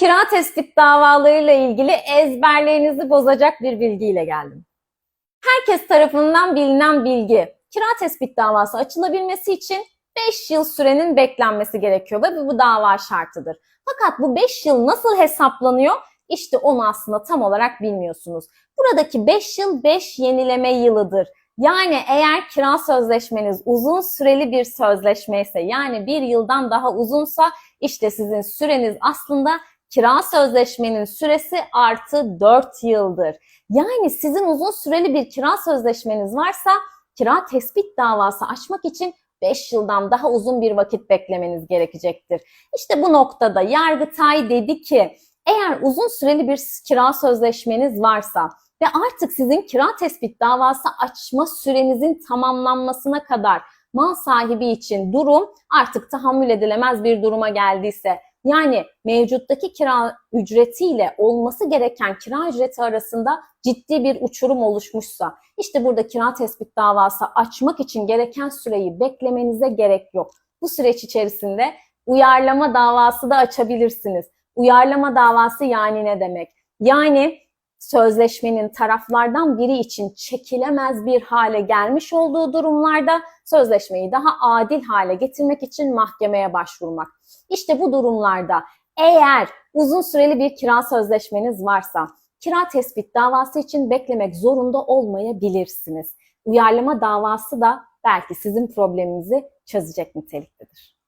Kira tespit davalarıyla ilgili ezberlerinizi bozacak bir bilgiyle geldim. Herkes tarafından bilinen bilgi. Kira tespit davası açılabilmesi için 5 yıl sürenin beklenmesi gerekiyor ve bu dava şartıdır. Fakat bu 5 yıl nasıl hesaplanıyor? İşte onu aslında tam olarak bilmiyorsunuz. Buradaki 5 yıl 5 yenileme yılıdır. Yani eğer kira sözleşmeniz uzun süreli bir sözleşme ise yani bir yıldan daha uzunsa işte sizin süreniz aslında kira sözleşmenin süresi artı 4 yıldır. Yani sizin uzun süreli bir kira sözleşmeniz varsa kira tespit davası açmak için 5 yıldan daha uzun bir vakit beklemeniz gerekecektir. İşte bu noktada Yargıtay dedi ki eğer uzun süreli bir kira sözleşmeniz varsa ve artık sizin kira tespit davası açma sürenizin tamamlanmasına kadar mal sahibi için durum artık tahammül edilemez bir duruma geldiyse yani mevcuttaki kira ücretiyle olması gereken kira ücreti arasında ciddi bir uçurum oluşmuşsa işte burada kira tespit davası açmak için gereken süreyi beklemenize gerek yok. Bu süreç içerisinde uyarlama davası da açabilirsiniz. Uyarlama davası yani ne demek? Yani sözleşmenin taraflardan biri için çekilemez bir hale gelmiş olduğu durumlarda sözleşmeyi daha adil hale getirmek için mahkemeye başvurmak. İşte bu durumlarda eğer uzun süreli bir kira sözleşmeniz varsa kira tespit davası için beklemek zorunda olmayabilirsiniz. Uyarlama davası da belki sizin probleminizi çözecek niteliktedir.